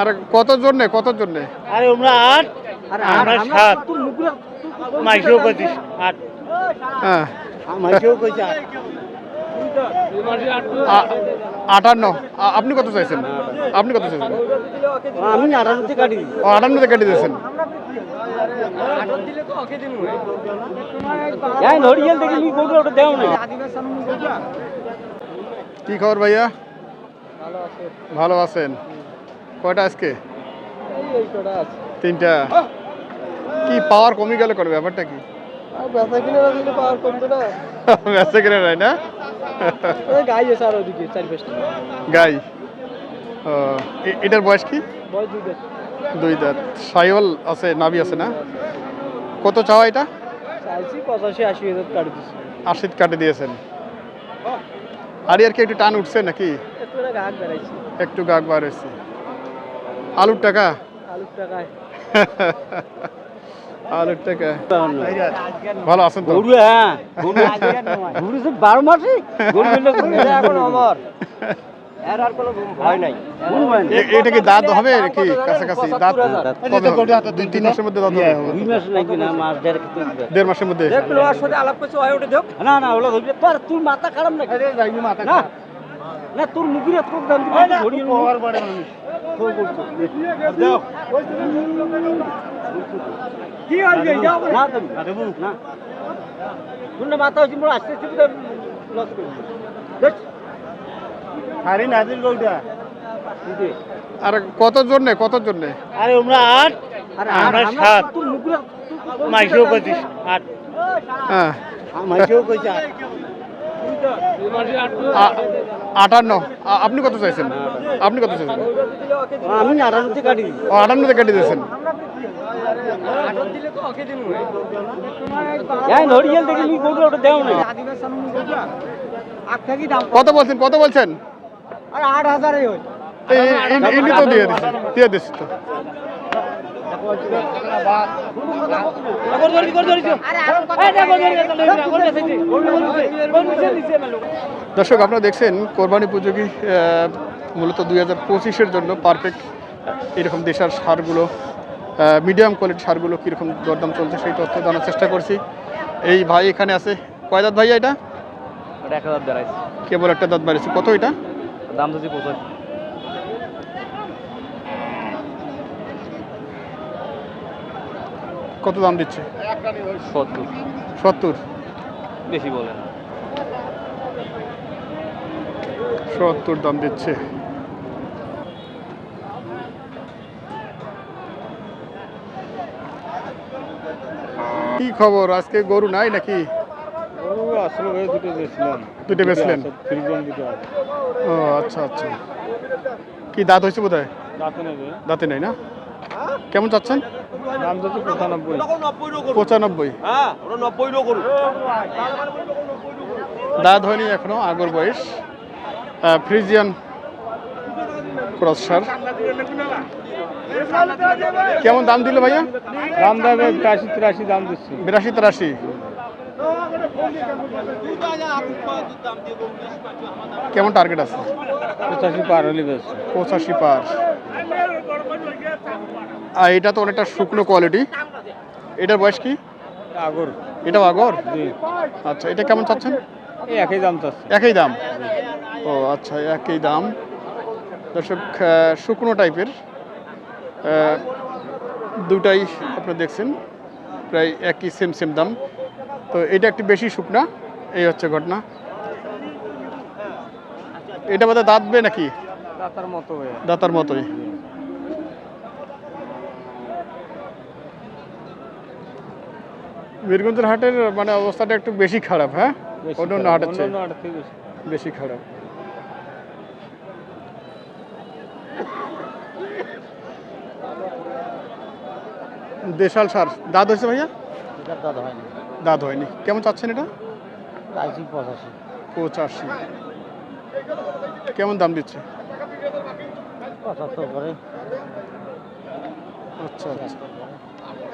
আর কত জন্যে কত জন্যে? আরে আমরা আট আমরা সাত। মাইশো কইছিস আট। হ্যাঁ। মাইশো কইছিস আট। আটান্ন। আপনি কত চাইছেন? আপনি কত চাইছেন? আমি আটান্নতে কাটি ও আটান্নতে কেটে দিয়েছেন। কি খবর ভাইয়া? ভালো আছেন। কয়টা আজকে? তিনটা। কি পাওয়ার কমে গেলে করে ব্যাপারটা কি? বেচা কিনে পাওয়ার কমতো না। ব্যস্ত কিনে নাই না? গাই আছে আর ওদিকে চার পাঁচটা গাই? এটার বয়স কি? বয়স দুই দাঁত। সাইওয়াল আছে নাভি আছে না? কত চাওয়া এটা? চাইছি পঁচাশি আশি হাজার কাটি কাটে দিয়েছেন। আর আর কি একটু টান উঠছে নাকি? একটু গাক বার হয়েছে আলুর টাকা? আলুর টাকায়। আলুর টাকা। ভালো আছেন তো? গরু হ্যাঁ। গরু বারো মাসে গরু এখন আমার এটা কি দাঁত হবে কি কাছাকাছি? দাঁত দুই তিন মাসের মধ্যে দাঁত হবে? দুই মাস নাকি না মাস দেড় মাসের মধ্যে। আলাপ করছে হয় ওটা দেখ। না না ওলা ধরবে তুই মাথা খারাপ নাকি? না। না তোর মুখের এত দাম দিবি ঘড়িয়ে পাওয়ার পড়ে কি আর যাও না তুমি না শুনলে মাথা হচ্ছে মোর আস্তে আস্তে লস করবি হারি নাজির গৌটা আর কত জন্যে কত জন্যে আরে আমরা আট। আরে আমরা সাত। তোর মাইকেও কইছিস আট। হ্যাঁ। মাইকেও কইছে আট। আটান্ন। আপনি কত চাইছেন? আপনি কত চাইছেন? আমি আটান্নতে কাটি আটান্নতে কেটে দিয়েছেন। কত বলছেন কত বলছেন? আট দর্শক, আপনারা দেখছেন কোরবানি উপযোগী মূলত দুই হাজার পঁচিশের জন্য পারফেক্ট এরকম দেশার সারগুলো মিডিয়াম কোয়ালিটি সারগুলো কীরকম দরদাম চলছে সেই তথ্য জানার চেষ্টা করছি। এই ভাই এখানে আছে। কয় দাঁত ভাইয়া এটা? এক দাঁড়াইছে। কেবল একটা দাঁত বাড়িয়েছে। কত এটা? দাম যদি পঁচাশি। কত দাম দিচ্ছে? সত্তর। সত্তর? বেশি বলেন সত্তর দাম দিচ্ছে। কি খবর? আজকে গরু নাই নাকি? দুটো বেচলেন? ও আচ্ছা আচ্ছা। কি দাঁত হয়েছে বোধ হয় দাঁতে নাই না? কেমন চাচ্ছেন? দাম যাচ্ছে পঁচানব্বই। হ্যাঁ দাঁত হয়নি এখনও আগর বয়স। ফ্রিজিয়ান ক্রস সার কেমন দাম দিল ভাইয়া? দাম দেবে বিরাশি তিরাশি দাম দিচ্ছি। বিরাশি তিরাশি। কেমন টার্গেট আছে? পঁচাশি পার হলে বেশ। পঁচাশি পার। আর এটা তো অনেকটা শুকনো কোয়ালিটি এটার বয়স কি? আগর। এটাও আগর? জি। আচ্ছা এটা কেমন চাচ্ছেন? একই দাম চাচ্ছে। একই দাম? ও আচ্ছা একই দাম। দর্শক শুকনো টাইপের দুটাই আপনারা দেখছেন প্রায় একই সেম সেম দাম। তো এটা একটু বেশি শুকনা এই হচ্ছে ঘটনা। এটা বোধহয় দাঁতবে নাকি? দাতার মতো দাতার মতোই। বীরগঞ্জের হাটের মানে অবস্থাটা একটু বেশি খারাপ হ্যাঁ? অন্য হাটের চেয়ে বেশি খারাপ। দেশাল সার। দাঁত হয়েছে ভাইয়া? হয়নি। দাঁত হয়নি। কেমন চাচ্ছেন এটা? চাইছি পঁচাশি। পঁচাশি। কেমন দাম দিচ্ছে? পঁচাত্তর করে। আচ্ছা আচ্ছা।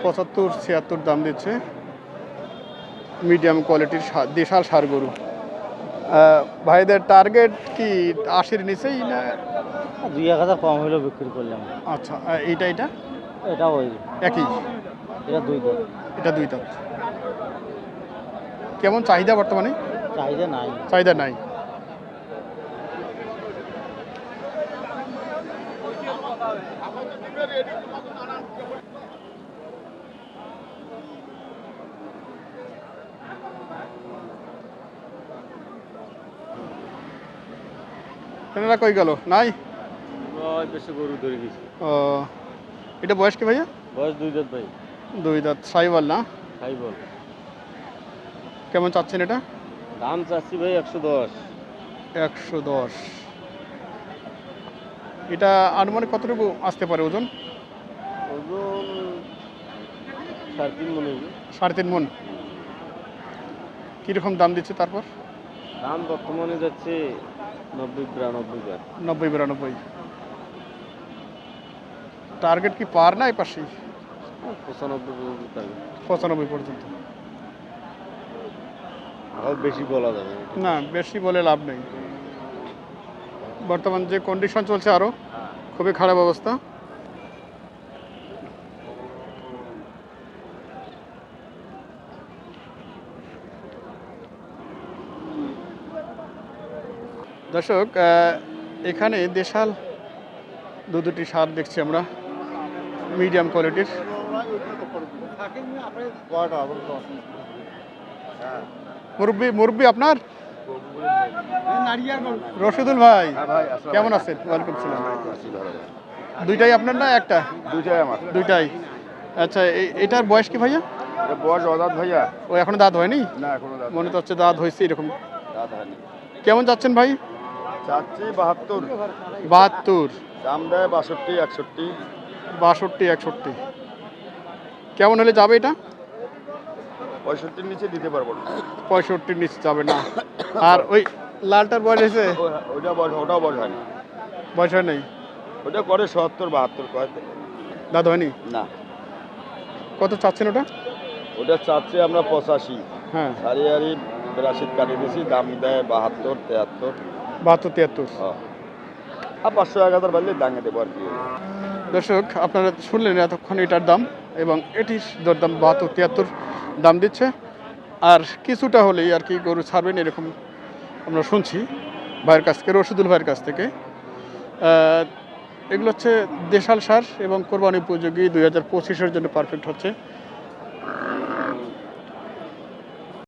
পঁচাত্তর ছিয়াত্তর দাম দিচ্ছে। মিডিয়াম কোয়ালিটির দেশাল সার গরু। ভাইদের টার্গেট কি আশির নিচেই না? দুই এক হাজার কম হলেও বিক্রি করলাম। আচ্ছা এইটা এটা এটা ওই। একই? এটা দুই দাম এটা দুই দাঁত। কেমন চাহিদা বর্তমানে? চাহিদা নাই। চাহিদা নাই। এনারা কই গেল? নাই? বেশি গরু ধরে গেছি। ও। এটা বয়স কি ভাইয়া? বয়স দুই দাঁত ভাই। দুই দাঁত। সাইওয়াল না? খাই বল কেমন চাচ্ছেন এটা? দাম চাচ্ছি ভাই একশো দশ। একশো দশ। এটা আনুমানিক কতটুকু আসতে পারে ওজন? ওজন সাড়ে তিন মনে সাড়ে তিন মন। কীরকম দাম দিচ্ছে তারপর? দাম বর্তমানে যাচ্ছে নব্বই বিরানব্বই বার। নব্বই বিরানব্বই। টার্গেট কি পার না এই পাশেই? পঁচানব্বই পর্যন্ত পঁচানব্বই পর্যন্ত। আর বেশি বলা যাবে। না। বেশি বলে লাভ নেই। বর্তমান যে কন্ডিশন চলছে আরও খুবই খারাপ অবস্থা। দর্শক এখানে দেশাল দু দুটি সার দেখছি আমরা। মিডিয়াম কোয়ালিটির মুরব্বি মুরব্বি আপনার? রশিদুল ভাই। কেমন আছেন? ওয়ালাইকুম সালাম। দুইটাই আপনার না একটা? দুইটাই আমার। দুইটাই। আচ্ছা এটার বয়স কি ভাইয়া? বয়স অদাত ভাইয়া। ও এখনও দাঁত হয়নি? না এখনও মনে তো হচ্ছে দাঁত হয়েছে এরকম। দাঁত হয়নি। কেমন যাচ্ছেন ভাই? চাচ্ছি বাহাত্তর। বাহাত্তর। দাম দেয় বাষট্টি একষট্টি। বাষট্টি একষট্টি। কেমন হলে যাবে এটা? পঁয়ষট্টির নিচে দিতে পারব না। পঁয়ষট্টির নিচে যাবে না। আর ওই লালটার বয়স হয়েছে? ওটা বয়স ওটাও বয়স হয়নি। বয়স হয় নাই ওটা করে সত্তর বাহাত্তর কয় দাঁত হয়নি? না। কত চাচ্ছেন ওটা? ওটা চাচ্ছে আমরা পঁচাশি। হ্যাঁ। সারি হারি বিরাশি কাটিয়ে দিয়েছি দাম দেয় বাহাত্তর তেহাত্তর। বাহাত্তর তিয়াত্তর হ্যাঁ। আর পাঁচশো এক হাজার বাড়লে দাঙে দেবো আর কি। দর্শক, আপনারা শুনলেন এতক্ষণ এটার দাম এবং এটির দরদাম বাহাত্তর তিয়াত্তর দাম দিচ্ছে। আর কিছুটা হলেই আর কি গরু ছাড়বেন এরকম আমরা শুনছি ভাইয়ের কাছ থেকে, রশিদুল ভাইয়ের কাছ থেকে। এগুলো হচ্ছে দেশাল সার এবং কোরবানি উপযোগী দুই হাজার পঁচিশের জন্য পারফেক্ট হচ্ছে।